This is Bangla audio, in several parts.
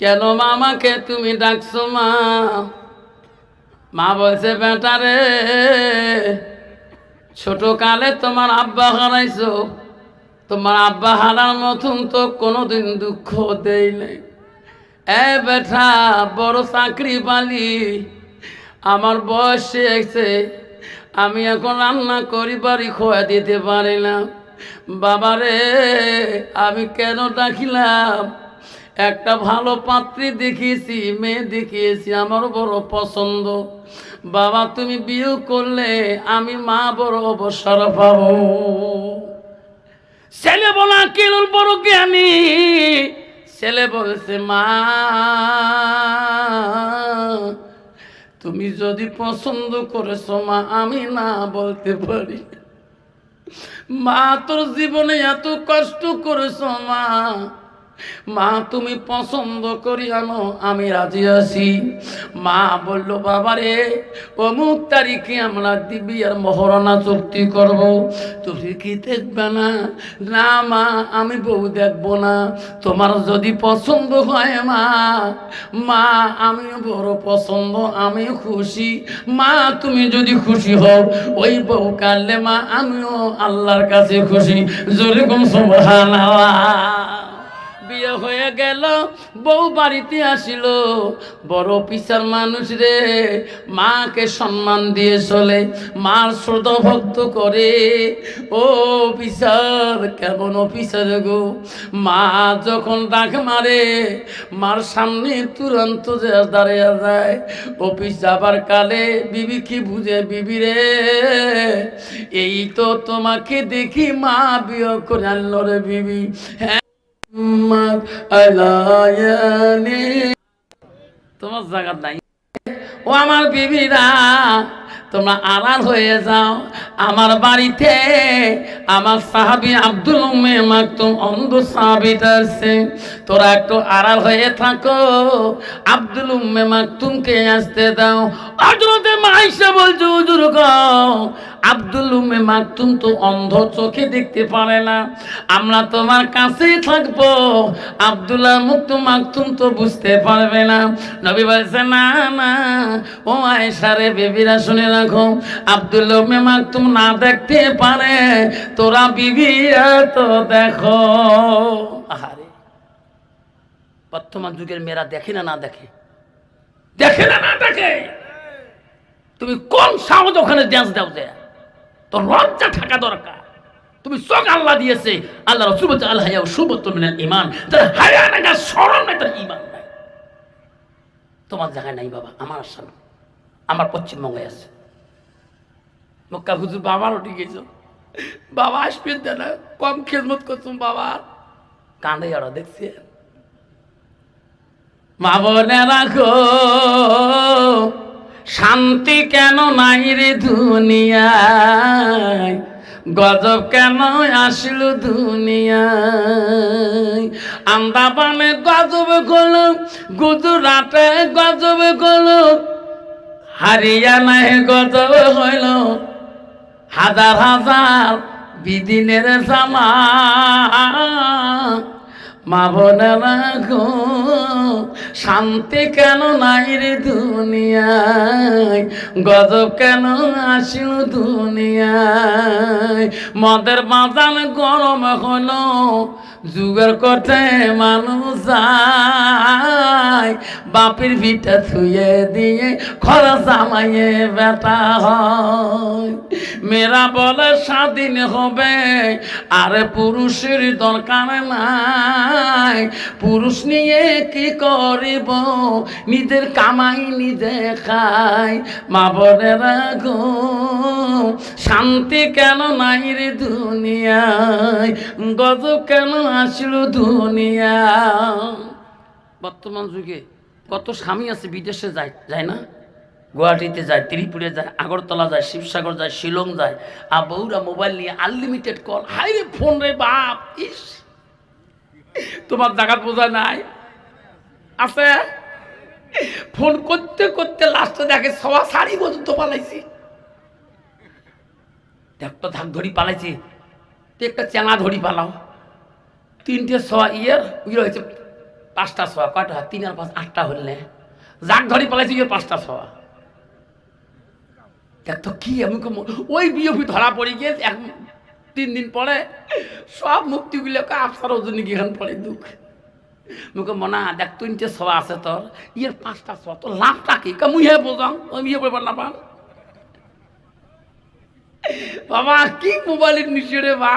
কেন মামাকে তুমি ডাকছো মা? মা বলছে বেটারে ছোট কালে তোমার আব্বা হারাইছো। তোমার আব্বা হারার মতন তো কোনোদিন দুঃখ দেই নাই। এ বেটা, বড় চাকরি পালি আমার বয়স এসে আমি এখন রান্না করি, বাড়ি খোয়া দিতে পারি না। বাবারে আমি কেন ডাকিলাম? একটা ভালো পাত্রী দেখিয়েছি, মেয়ে দেখিয়েছি, আমার বড় পছন্দ। বাবা, তুমি বিয়ে করলে আমি মা বড় অবসর পাবো। ছেলে বলা কেরল বড় জ্ঞানী? ছেলে বলছে, মা, তুমি যদি পছন্দ করেছ মা, আমি না বলতে পারি। মা, তোর জীবনে এত কষ্ট করেছ মা মা, তুমি পছন্দ করি আনো আমি রাজি আছি। মা বলল, বাবারে, অমুক তারিখে আমরা দিবি আর মহরণা চুক্তি করব। তুমি কি দেখবে না? না মা, আমি বউ দেখব না। তোমার যদি পছন্দ হয় মা মা আমি বড় পছন্দ আমি খুশি। মা, তুমি যদি খুশি হও, ওই বউ কাটলে মা, আমিও আল্লাহর কাছে খুশি। জোরে কম সুবহানাল্লাহ। বিয়ে হয়ে গেল, বউ বাড়িতে আসিল। বড় পিসার মানুষ রে, মাকে সম্মান দিয়ে চলে, মার শ্রদ্ধা ভক্ত করে। ও পিসার, কেমন অফিসার গো। মা যখন ডাক মারে, মার সামনে তুরন্ত দাঁড়িয়ে যায়। অফিস যাবার কালে, বিবি কি বুঝে বিবি রে? এই তো তোমাকে দেখি মা বিয়ে করে আনল রে বিবি। হ্যাঁ তোমার জায়গা নাই। ও আমার বিবিরা, তোমরা আড়াল হয়ে যাও। আমার বাড়িতে আমার সাহাবি আব্দুল মাকতুম অন্ধ সাহাবিত আছে। তোরা একটু আড়াল হয়ে থাকো। আব্দুল মাকতুমকে আসতে দাও। হজরতে মাইশা বলছে, হুজুর গো আব্দুল উম্মে মাকতুম তো অন্ধ চোখে দেখতে পারে না। আমরা তোমার কাছেই থাকব। আব্দুল্লাহ মুক্ত মাকতুম তো বুঝতে পারবে না। নবী বলছে, না না, ও আয়েশারে বেবিরা, শুনে রাখো। আব্দুল্লাহ উম্মে মাকতুম না দেখতে পারে, তোরা বিবিরা তো দেখো। আহারে, বর্তমান যুগের মেয়েরা দেখে না না দেখে? দেখে না না দেখে? তুমি কোন সাহস ওখানে ড্যান্স দাও দেয় তোর লজ্জা থাকা দরকার। তুমি চোখ আল্লাহ দিয়েছে, আল্লাহ রসুল বলছে আল্লাহ সুবত মিনাল ইমান তার হায়া নাগা স্মরণ নাই, তার ইমান নাই। তোমার জায়গায় নাই বাবা, আমার আসাম। আমার পশ্চিমবঙ্গে আছে। মক্কা হুজুর বাবারও ঠিক আছে বাবা আসবেন না কম খেজমত করছুম বাবা। কান্দে ওরা দেখছি মা বলে, রাখো। শান্তি কেন নাই রে দুনিয়ায়? গজব কেন আসল দুনিয়ায়? আন্দাবানে গজব গল গুজরাটে গজব গল হারিয়ানায় গজব হইল হাজার হাজার বিদিনের জামা, মা বোনেরা শান্তি কেন নাই রে দুনিয়ায়? গজব কেন আসিল দুনিয়ায়? মদের বাজান গরম হলো যুগের কটে মানুষ যায়, বাপের ভিটা থুয়ে দিয়ে খরচ আমাইয়ে বেটা হয়। মেয়েরা বলে, স্বাধীন হবে, আরে পুরুষের দরকার নাই। পুরুষ নিয়ে কি করিব? নিজের কামাই নিজে খাই। মা বোনেরা গো শান্তি কেন নাই রে দুনিয়ায়? গজ কেন আসল দুনিয়া। বর্তমান যুগে কত স্বামী আছে, বিদেশে যায় যায় না? গুয়াহাটিতে যায়, ত্রিপুরে যায়, আগরতলা যায়, শিবসাগর যায়, শিলং যায়। আর বউরা মোবাইল নিয়ে আনলিমিটেড কল হাই রে ফোন রে বাপ, ইস। তোমার জাগাত বোঝা নাই? আছে? ফোন করতে করতে লাস্টে দেখে সবা শাড়ি পর্যন্ত পালাইছি। একটা ধাক ধরি পালাইছি। তুই একটা চেঙা ধরি পালাও। তিনটে সবা ইয়ের ইয়ে হয়েছে? পাঁচটা ছোয়া, কয়টা? তিন আর পাঁচ, আটটা হলে যাক, ধরি পালাইছি গিয়ে পাঁচটা ছোয়া। দেখ তো কি আমি ওই বিয়পি ধরা পড়ে গিয়ে এক তিন দিন পরে সব মুক্তিগুলোকে আফসার ওজনী গিয়ে পড়ে দুঃখ। মুখে মনা, দেখ, তিনটে ছোয়া আছে তোর, ইয়ের পাঁচটা ছোয়া। তোর লাভটা কি? কামুই হে বোঝাম, আমি ইয়ে বলবার না পান বাবা, কি মোবাইলের নিচে রে বা?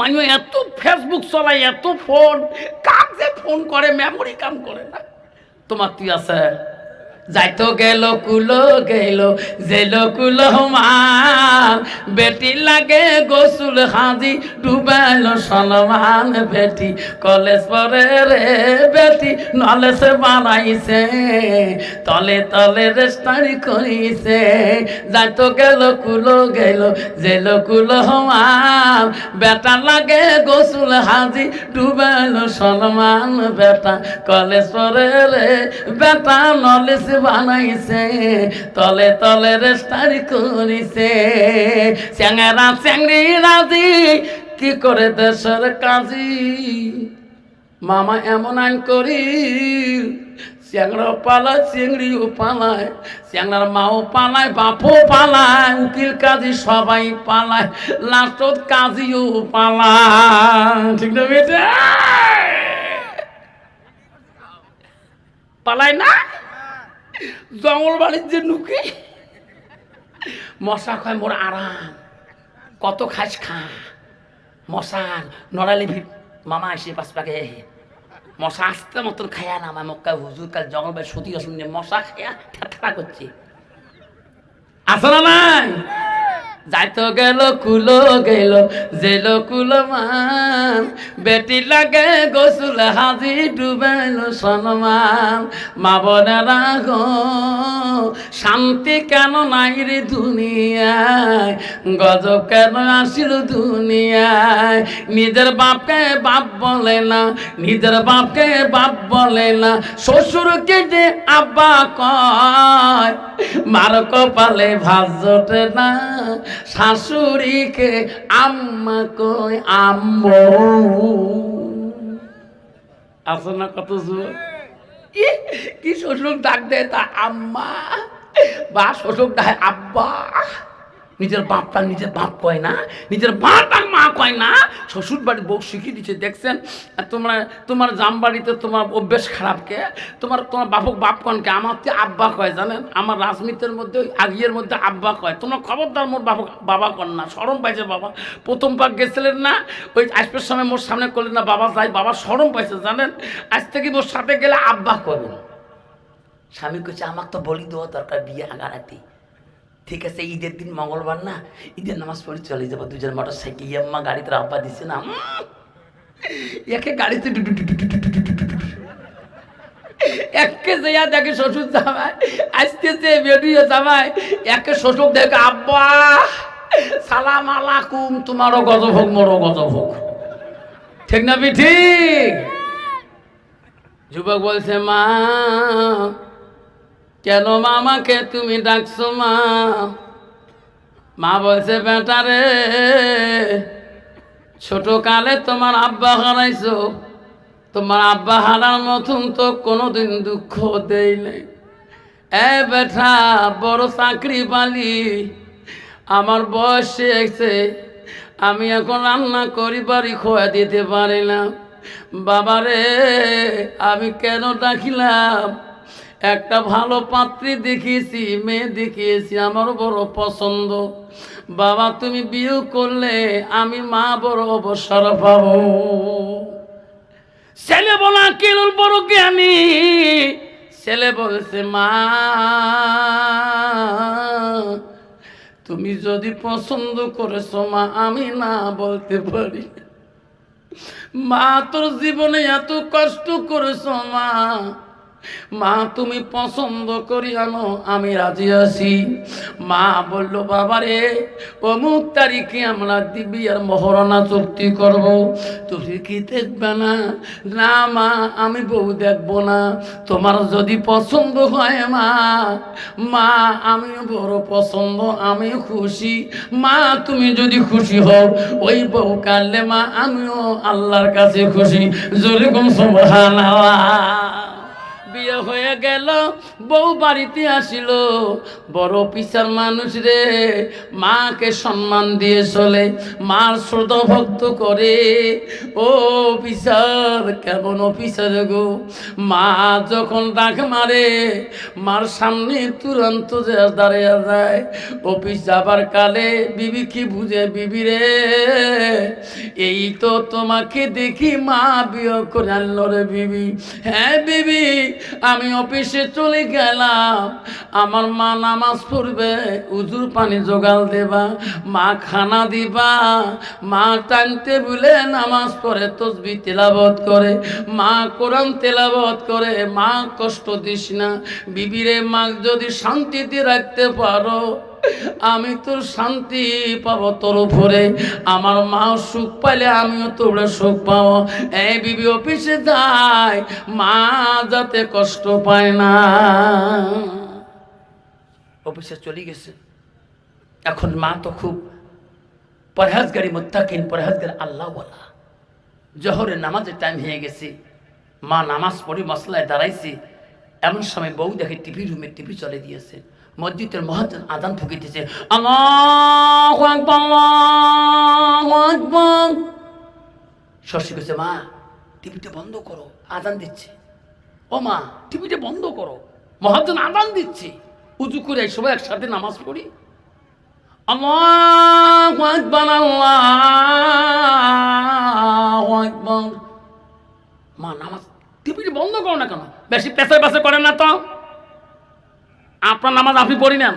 মানুষ এত ফেসবুক চলায়, এত ফোন কাক যে ফোন করে মেমোরি কাম করে না। তোমার তুই আছে? যাইতো গেল কুলো গেল, জেল কুলো মা। বেটি লাগে গোসুল হাজি ডুবাইল সলমান বেটি। কলেজ পরে রে বেটি, নলেজে বানাইছে, তলে তলে রেস্টারি করিছে। যাইতো গেল কুলো গেল, জেল কুলো মা। বেটা লাগে গোসুল হাজি ডুবাইল সলমান বেটা। কলেজ পরে রে বেটা, নলেজ বানাইছে, তলে তলে রেস্টারি করিছে। চ্যাংরা চ্যাংরি রাজি, কি করে দেশের কাজী? মামা এমন আইন করি, চ্যাংরা পালায় চিংড়িও পালায়, চ্যাংরার মাও পালায়, বাপও পালায়, উকিল কাজী সবাই পালায়, লাস্টত কাজীও পালায়। ঠিক না বেটে? পালায় না? জঙ্গল বাড়ির যে নুকি। মশা খায় মোর আরাম। কত খাস খা। মশা নড়ালি ভি মামা এসে পাশ পাকে মশা আসতে মতন খায়া না আমার মক্কা হুজুর কাল জঙ্গল বাড়ি সতী অসুবিধে মশা খায়া ঠাট্টা করছে। আসো না নাই? যাইতো গেল, কুলো গেল জেল কুলো মান। বেটি লাগে গোসুল, হাজি ডুবেল সনমান। মা বোনেরা গো শান্তি কেন নাই রে দুনিয়ায়? গজব কেন আসিল দুনিয়ায়? নিজের বাপকে বাপ বলে না, নিজের বাপকে বাপ বলে না। শ্বশুরকে যে আব্বা কয়? মার কপালে ভাজ জোটে না শাশুড়িকে আম্মা কয়, আম্মু। আছে না কত কি? শ্বশুর ডাক দেয় তা আম্মা? বা শ্বশুর ডাক আব্বা। নিজের বাপটা নিজের বাপ কয় না? নিজের বাপটা মা কয় না? শ্বশুর বাড়ি বউ শিখিয়ে দিচ্ছে দেখছেন? তোমরা, তোমার জাম বাড়িতে তোমার অভ্যেস খারাপকে তোমার তোমার বাপক বাপ কনকে আমার তো আব্বা কয়, জানেন? আমার রাজনীতির মধ্যে, ওই আগিয়ের মধ্যে আব্বা কয়। তোমরা খবরদার মোর বাপক, বাবা কন না সরম পাইছে বাবা। প্রথম পাক গেছিলেন না, ওই আসবার সময় মোর সামনে করলেন না, বাবা যাই, বাবা সরম পাইছে, জানেন? আজ থেকে মোর সাথে গেলে আব্বা করবেন স্বামী কইছে আমার তো বলি দেওয়া দরকার, বিয়ে আগারাতে। ঠিক আছে ঈদের দিন মঙ্গলবার না ঈদের নামাজ পড়ে চলে যাব দুজন মোটর সাইকেল ইয়াম্মা গাড়িতে আব্বা দিছে না একে গাড়িতে একে যাইয়া দেখে শ্বশুর জামাই আসতেছে বেরিয়ে জামাই একে শ্বশুর দেখে আব্বা সালাম আলাকুম তোমারও গজব হোক মোরও গজব হোক ঠিক না ঠিক যুবক বলছে মা কেন মামাকে তুমি ডাকছো মা? মা বলছে, বেটা রে ছোট কালে তোমার আব্বা হারাইছো। তোমার আব্বা হারার মতন তো কোনোদিন দুঃখ দেই নাই। এ বেটা, বড় চাকরি পালি, আমার বয়স এসে আমি এখন রান্না করি, বাড়ি খোয়া দিতে পারি না। বাবারে আমি কেন ডাকিলাম? একটা ভালো পাত্রী দেখিয়েছি, মেয়ে দেখিয়েছি আমার বড় পছন্দ। বাবা, তুমি বিয়ে করলে আমি মা বড় অবসর পাবো। ছেলে বলা কেরল বড় জ্ঞানী? ছেলে বলছে, মা, তুমি যদি পছন্দ করেছ মা, আমি না বলতে পারি। মা, তোর জীবনে এত কষ্ট করেছ মা মা, তুমি পছন্দ করি আনো, আমি রাজি আছি। মা বলল, বাবারে, অমুক তারিখে আমরা দিবি আর মহরণা চুক্তি করব। তুমি কি দেখবে না? না মা, আমি বউ দেখব না। তোমার যদি পছন্দ হয় মা মা, আমিও বড় পছন্দ আমি খুশি। মা, তুমি যদি খুশি হও, ওই বউ কাটলে মা, আমিও আল্লাহর কাছে খুশি। যেরকম সুবহানাল্লাহ। বিয়ে হয়ে গেল, বউ বাড়িতে আসিল। বড় অফিসার মানুষ রে, মাকে সম্মান দিয়ে চলে, মার শ্রদ্ধ ভক্ত করে। ও অফিসার কেমন অফিসার গো? মা যখন ডাক মারে, মার সামনে তুরন্ত দাঁড়িয়ে যায় অফিস যাবার কালে বিবি কি বুঝে বিবি রে? এই তো তোমাকে দেখি মা বিয়ে করে আনলো রে বিবি। হ্যাঁ বিবি আমি অফিসে চলে গেলাম। আমার মা নামাজ পড়বে, উজুর পানি জোগাল দেবা, মা খানা দিবা, মা টানতে বলে নামাজ পড়ে, তসবি তেলাবত করে, মা কোরআন তেলাবত করে, মা কষ্ট দিস না। বিবিরে মা যদি শান্তিতে রাখতে পারো আমি তোর শান্তি পাবো তোর উপরে। আমার মা সুখ পাইলে আমিও তোর সুখ পাবো। এই বিবি অফিসে যায়, মা যাতে কষ্ট পায় না। অফিসে চলে গেছে। এখন মা তো খুব পরহাজগারি মোত্তাকিন, পরহাজগার আল্লাহ বলা জহরের নামাজের টাইম হয়ে গেছে। মা নামাজ পড়ে মশলায় দাঁড়াইছে। এমন সময় বউ দেখে টিভি রুমে টিভি চলে দিয়েছে। মসজিদের মহাজন আদান ফুকিতেছে। শশী কইছে, মা, টিভিটা বন্ধ করো আদান দিচ্ছে। ও মা, টিভিটা বন্ধ করো, মহাজন আদান দিচ্ছে। উজু করে সবাই একসাথে নামাজ পড়ি। মা, নামাজ, টিভিটা বন্ধ করো না কেন? বেশি পেশায় পেশায় করেন না তো। আপনার নামাজ আপনি পড়ি নেন।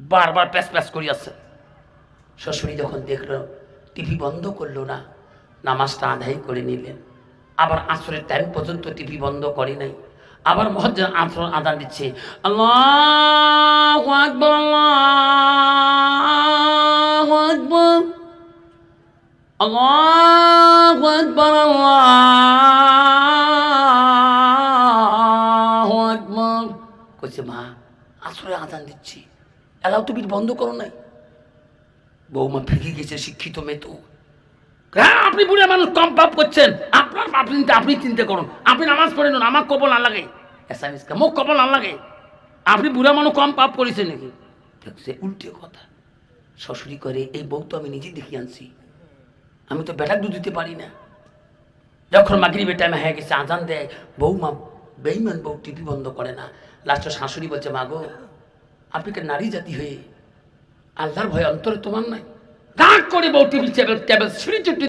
বারবার প্যাস প্যাস করিয়াছে। শ্বশুরি যখন দেখল, টিভি বন্ধ করল না, নামাজটা আদায় করে নিলেন। আবার আসরের টাইম পর্যন্ত টিভি বন্ধ করে নাই। আবার মহজ্জন আসর আদান দিচ্ছে, আল্লাহু আল্লাহু কইছে মা আসরে আদান দিচ্ছি। এলাও তুমি বন্ধ করো নাই। বৌমা ফেঁকে গেছে, শিক্ষিত মেয়ে তো। হ্যাঁ আপনি বুড়ে মানুষ, কম পাপ করছেন। আপনার পাপ চিন্তা, আপনি চিন্তা করুন। আপনি নামাজ পড়েন আমার কবল না লাগে। এসামিসকে মুখ কবল না লাগে। আপনি বুড়া মানুষ, কম পাপ করেছেন নাকি? দেখছে উল্টে কথা। শ্বশুরি করে, এই বউ তো আমি নিজে দেখে আনছি। আমি তো বেটার দুধ দিতে পারি না। যখন মাগরিবের টাইমে হয়ে গেছে, আজান দেয়, বৌমা বেইমান বউ টিভি বন্ধ করে না। লাস্টে শাশুড়ি বলছে মাগো আপনি কে নারী জাতি হয়ে আল্লাহর ভয় অন্তরে তোমার নাই? রাগ করে বউ টিভি টেবিল টেবিল ছিঁড়ে